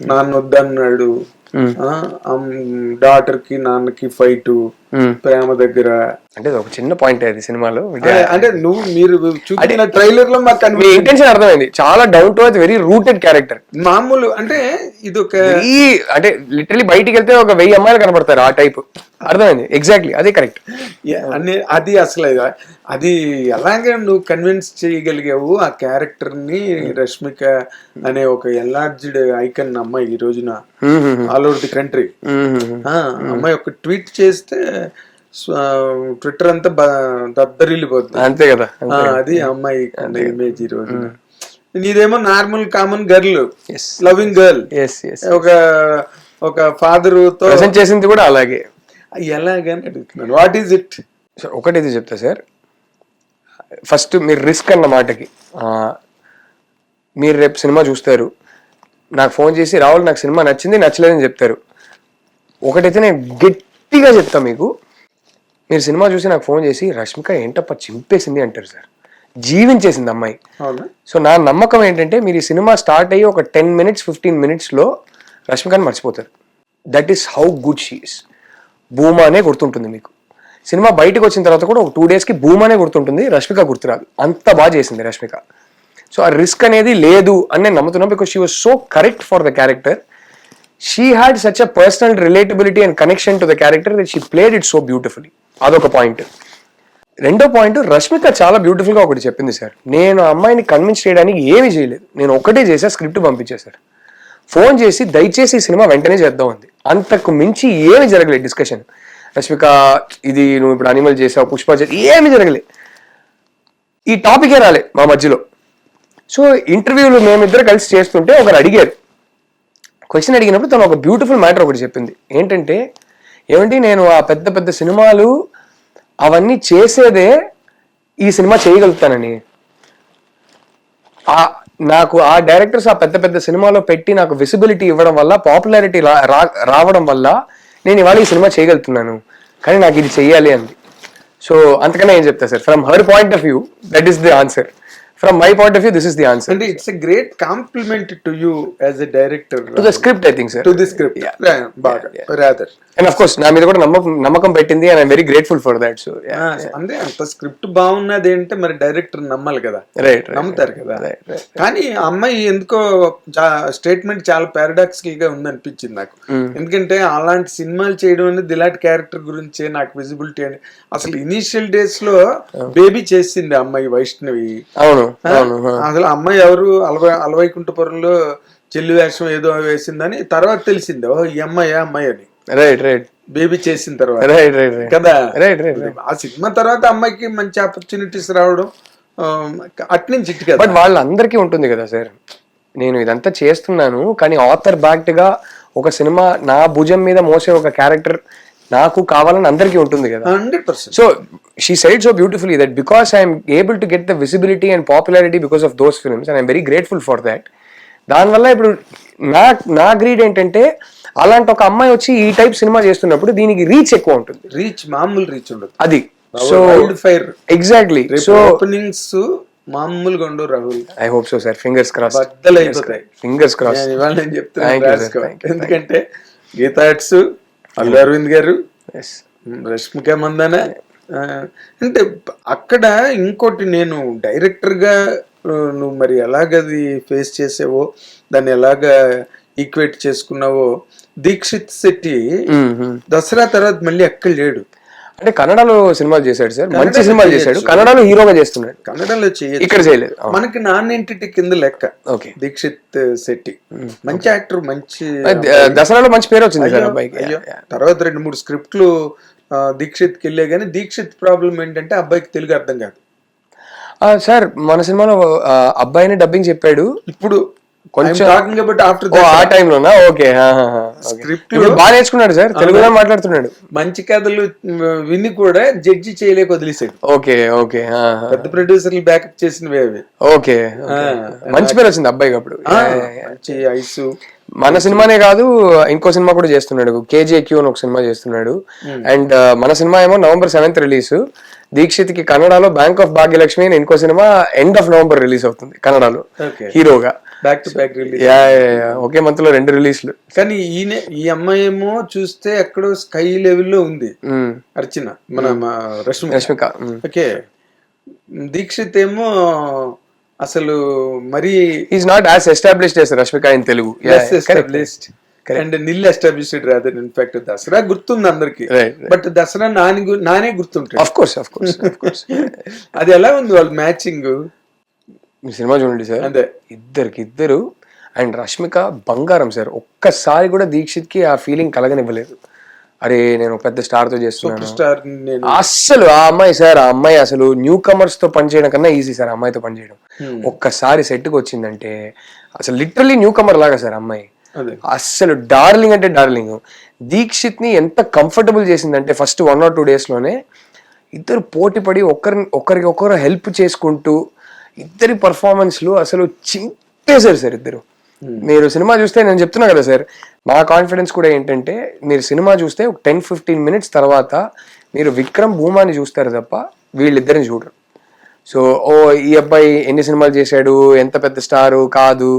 నాన్న వద్దన్నాడు. డాటర్కి నాన్నకి ఫైట్ ప్రేమ దగ్గర. అంటే ఒక చిన్న పాయింట్ అది సినిమాలో. అంటే నువ్వు మీరు చూపిన ట్రైలర్లో మాకు మీ ఇంటెన్షన్ అర్థమైంది. చాలా down to very rooted character మామూలు అంటే ఇది ఒక ఈ అంటే లిటరలీ బయటికి వెళ్తే ఒక వెయ్యి అమ్మాయిలు కనపడతారు ఆ టైప్ అర్థమైంది? ఎగ్జాక్ట్లీ అదే కరెక్ట్ అన్ని అది అసలు అది ఎలాగ నువ్వు కన్విన్స్ చేయగలిగావు ఆ క్యారెక్టర్ని రష్మిక అనే ఒక ఎన్లార్జ్డ్ ఐకన్ అమ్మాయి ఈ రోజున? ఆల్ ఓవర్ ది కంట్రీ అమ్మాయి ఒక ట్వీట్ చేస్తే ట్విట్టర్ అంతా దద్దరిల్లిపోతుంది అంతే కదా అది అమ్మాయి ఇమేజ్ ఈ రోజున నీదేమో normal common girl loving girl ఒక ఒక ఫాదర్తో ప్రజెంట్ చేసింది కూడా అలాగే. ఎలాగని అడుగుతున్నాను. వాట్ ఈస్ ఇట్ ఒకటి ఇది చెప్తా సార్ ఫస్ట్ మీరు రిస్క్ అన్న మాటకి. ఆ, మీరు రేపు సినిమా చూస్తారు. నాకు ఫోన్ చేసి రాహుల్ నాకు సినిమా నచ్చింది నచ్చలేదని చెప్తారు. ఒకటైతే నేను గట్టిగా చెప్తా మీకు మీరు సినిమా చూసి నాకు ఫోన్ చేసి రష్మిక ఏంటప్ప చింపేసింది? అంటారు సార్. జీవించేసింది అమ్మాయి. సో నా నమ్మకం ఏంటంటే మీరు ఈ సినిమా స్టార్ట్ అయ్యి ఒక టెన్ మినిట్స్ ఫిఫ్టీన్ మినిట్స్లో రష్మికని మర్చిపోతారు. That is how good she's Bhuma అనే గుర్తుంటుంది మీకు. సినిమా బయటకు వచ్చిన తర్వాత కూడా ఒక టూ డేస్కి భూమా అనే గుర్తుంటుంది రష్మిక గుర్తురాదు. అంత బాగా చేసింది రష్మిక. సో ఆ రిస్క్ అనేది లేదు అని నేను నమ్ముతున్నాను because she was so correct for the character she had such a personal relatability and connection to the character that she played it so beautifully అదొక పాయింట్ రెండో పాయింట్ రష్మిక చాలా బ్యూటిఫుల్గా ఒకటి చెప్పింది సార్. నేను ఆ అమ్మాయిని కన్విన్స్ చేయడానికి ఏమీ చేయలేదు. నేను ఒకటే చేసా స్క్రిప్ట్ పంపించేశారు ఫోన్ చేసి దయచేసి ఈ సినిమా వెంటనే చేద్దాం అంది. అంతకు మించి ఏమి జరగలేదు డిస్కషన్ రష్మిక ఇది నువ్వు ఇప్పుడు అనిమల్ చేసావు పుష్ప చేసావు ఏమి జరగలేదు. ఈ టాపికే రాలే మా మధ్యలో. సో ఇంటర్వ్యూలు మేమిద్దరు కలిసి చేస్తుంటే ఒకరు అడిగారు క్వశ్చన్ అడిగినప్పుడు తను ఒక బ్యూటిఫుల్ మ్యాటర్ ఒకటి చెప్పింది. ఏంటంటే ఏమంటే నేను ఆ పెద్ద పెద్ద సినిమాలు అవన్నీ చేసేదే ఈ సినిమా చేయగలుగుతానని. ఆ నాకు ఆ డైరెక్టర్స్ ఆ పెద్ద పెద్ద సినిమాలో పెట్టి నాకు విసిబిలిటీ ఇవ్వడం వల్ల పాపులారిటీ రావడం వల్ల నేను ఇవాళ ఈ సినిమా చేయగలుగుతున్నాను. కానీ నాకు ఇది చెయ్యాలి అంది. సో అంతకన్నా ఏం చెప్తా sir? From her point of view that is the answer from my point of view this is the answer అంటే it's great compliment to you as a director to the script I think sir to the script బాగా. Rather and of course నా మీద కూడా నమ్మకం నమ్మకం పెట్టింది and I'm very grateful for that so అంటే అంత స్క్రిప్ట్ బాగున్నది అంటే మరి డైరెక్టర్ నమ్మాలి కదా. రైట్ నమ్ముతారు కదా. కానీ అమ్మాయి ఎందుకో స్టేట్మెంట్ చాలా పారాడాక్సికల్గా ఉంది అనిపించింది నాకు ఎందుకంటే అలాంటి సినిమాలు చేయడం అనేది ఇలాంటి క్యారెక్టర్ గురించే నాకు విజిబిలిటీ అని. అసలు ఇనీషియల్ డేస్లో బేబీ చేసింది ఆ అమ్మాయి వైష్ణవి. అవును. అసలు అమ్మాయి ఎవరు అలవై అలవైకుంఠపురంలో చెల్లి వేషం ఏదో వేసిందని తర్వాత తెలిసింది. ఓ ఈ అమ్మాయి అమ్మాయి అని. రైట్ రైట్ బేబీ చేసిన తర్వాత. రైట్ రైట్ కదా? రైట్ రైట్ ఆ సినిమా తర్వాత అమ్మాయికి మంచి ఆపర్చునిటీస్ రావడం అట్నుంచి ఇటు కదా. బట్ వాళ్ళందరికీ ఉంటుంది కదా సార్ నేను ఇదంతా చేస్తున్నాను కానీ ఆథర్ బ్యాక్డ్గా ఒక సినిమా నా భుజం మీద మోసే ఒక క్యారెక్టర్ నాకు కావాలని అందరికీ ఉంటుంది కదా. Hundred percent. So she side so beautifully that because I'm able to get the visibility and popularity because of those films and I'm very grateful for that దానివల్ల ఇప్పుడు నా నా గ్రీడ్ ఏంటంటే అలాంటి ఒక అమ్మాయి వచ్చి ఈ టైప్ సినిమా చేస్తున్నప్పుడు దీనికి రీచ్ ఎక్కువ ఉంటుంది. రీచ్ మామూలు రీచ్ ఉండదు. అది. So fire exactly so openings మామూలుగా ఉండవు Rahul I hope so sir fingers cross fingers cross ఇవాళ నేను you, ఎందుకంటే గీతా అల్లు అరవింద్ గారు రష్మిక మందన అంటే అక్కడ ఇంకోటి నేను డైరెక్టర్గా ఆ, నువ్వు మరి ఎలాగది ఫేస్ చేసావో దాన్ని ఎలాగా ఈక్వేట్ చేసుకున్నావో దీక్షిత్ శెట్టి దసరా తర్వాత మళ్ళీ ఎక్కడ లేడు. అంటే కన్నడలో సినిమాలు చేశాడు సార్. మంచి సినిమాలు చేశాడు. కన్నడలో హీరోగా చేస్తున్నాడు. కన్నడలో చేయొచ్చు. ఇక్కడ చేయలేదు. మనకి నాన్ ఎంటిటీ కింద లెక్క. ఓకే. దీక్షిత్ శెట్టి. మంచి యాక్టర్ మంచి దసరాలో మంచి పేరు వచ్చింది సార్ అబ్బాయికి తర్వాత రెండు మూడు స్క్రిప్ట్లు ఆ, దీక్షిత్కి వెళ్ళే కానీ దీక్షిత్ ప్రాబ్లం ఏంటంటే అబ్బాయికి తెలుగు అర్థం కాదు. ఆ, సార్ మన సినిమాలో అబ్బాయిని డబ్బింగ్ చెప్పాడు. ఇప్పుడు కొంచెం- టాకింగ్ అబౌట్ ఆఫ్టర్ ఆ టైంలోనా? ఓకే Script ఇప్పుడు బాగా నేర్చుకున్నాడు సార్ తెలుగులో మాట్లాడుతున్నాడు. మంచి కథలు విని కూడా జడ్జి చేయలేక వదిలేసాడు ఓకే ఓకే పెద్ద ప్రొడ్యూసర్లు బ్యాకప్ చేసినవి అవి. ఓకే మంచి పేరు వచ్చింది అబ్బాయికి అప్పుడు. మంచి ఐసు. మన సినిమానే కాదు ఇంకో సినిమా కూడా చేస్తున్నాడు. కేజీక్యూ అని ఒక సినిమా చేస్తున్నాడు. అండ్ మన సినిమా ఏమో నవంబర్ సెవెంత్ రిలీజ్. దీక్షిత్కి కన్నడలో బ్యాంక్ ఆఫ్ భాగ్యలక్ష్మి అని ఇంకో cinema end of November release అవుతుంది కన్నడలో. హీరోగా. Back to back release yeah. ఒకే మంత్లో రెండు రిలీజ్లు కానీ ఈయన ఈ అమ్మాయి ఏమో చూస్తే ఎక్కడో స్కై లెవెల్లో ఉంది. అర్చన మన రష్మి రష్మిక. మ్మ్. ఓకే. దీక్షిత్ ఏమో అసలు మరీ is not as established as Rashmika in Telugu. Established and nil established rather in fact Dasara గుర్తుంది అందరికి. బట్ దసరా నాని నానే course of course of course అది ఎలా ఉంది వాళ్ళ మ్యాచింగ్ మీ సినిమా చూడండి సార్. అదే ఇద్దరికి ఇద్దరు అండ్ రష్మిక బంగారం సార్. ఒక్కసారి కూడా దీక్షిత్కి ఆ ఫీలింగ్ కలగనివ్వలేదు. అరే నేను పెద్ద స్టార్తో చేస్తున్నాను. అస్సలు ఆ అమ్మాయి సార్ ఆ అమ్మాయి అసలు న్యూ కమర్స్తో పనిచేయడం కన్నా ఈజీ సార్ అమ్మాయితో పనిచేయడం ఒక్కసారి సెట్కి వచ్చిందంటే అసలు లిటరలీ న్యూ కమర్ లాగా సార్ అమ్మాయి. అస్సలు డార్లింగ్ అంటే డార్లింగ్ దీక్షిత్ని ఎంత కంఫర్టబుల్ చేసిందంటే ఫస్ట్ వన్ ఆర్ టూ డేస్లోనే ఇద్దరు పోటీ పడి ఒకరిని ఒకరికి ఒకరు హెల్ప్ చేసుకుంటూ ఇద్దరి పర్ఫార్మెన్స్లో అసలు చింపేశారు సార్ ఇద్దరు. మీరు సినిమా చూస్తే నేను చెప్తున్నా కదా సార్ నా కాన్ఫిడెన్స్ కూడా ఏంటంటే మీరు సినిమా చూస్తే ఒక టెన్ ఫిఫ్టీన్ మినిట్స్ తర్వాత మీరు విక్రమ్ భూమాని చూస్తారు తప్ప వీళ్ళిద్దరిని చూడరు. సో ఓ ఈ అబ్బాయి ఎన్ని సినిమాలు చేశాడు ఎంత పెద్ద స్టారు కాదు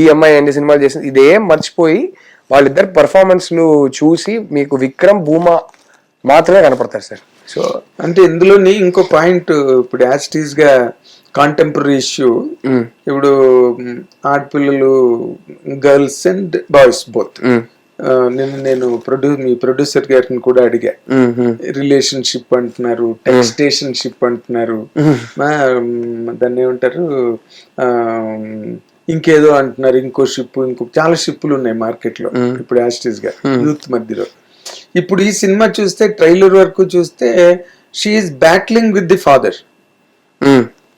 ఈ అమ్మాయి ఎన్ని సినిమాలు చేసింది ఇదేం మర్చిపోయి వాళ్ళిద్దరు పర్ఫార్మెన్స్లు చూసి మీకు విక్రమ్ భూమా మాత్రమే కనపడతారు సార్. సో అంటే ఇందులోని ఇంకో పాయింట్ ఇప్పుడు యాస్టీస్గా కాంటెంపరీ ఇష్యూ ఇప్పుడు మ్, ఆడపిల్లలు గర్ల్స్ అండ్ బాయ్స్ బోత్ నేను నేను ప్రొడ్యూ మీ ప్రొడ్యూసర్ గారిని కూడా అడిగా. రిలేషన్షిప్ అంటున్నారు టెక్స్టేషన్షిప్ అంటున్నారు. మా, మ్, దాన్ని ఏమంటారు ఇంకేదో అంటున్నారు ఇంకో షిప్ ఇంకో చాలా షిప్పులు ఉన్నాయి మార్కెట్లో ఇప్పుడు యాస్టీస్గా యూత్ మధ్యలో. ఇప్పుడు ఈ సినిమా చూస్తే ట్రైలర్ వరకు చూస్తే she's battling with the father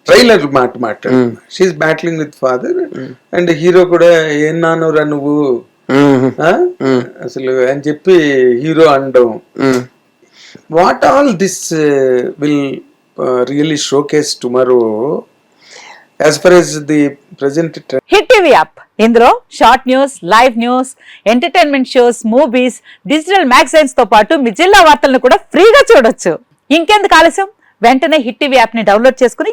trailer మాట మాట్లాడు. She's battling with father and hero కూడా ఏం నానురా నువ్వు? అసలు అని చెప్పి హీరో అనడం. What all this will really showcase tomorrow as far as the present hit TV app ఇందులో short news live news entertainment shows movies digital మ్యాగజైన్స్తో పాటు మీ జిల్లా వార్తలను కూడా ఫ్రీగా చూడొచ్చు. ఇంకెందుకు ఆలస్యం? వెంటనే హిట్ టీవీ యాప్ని డౌన్లోడ్ చేసుకుని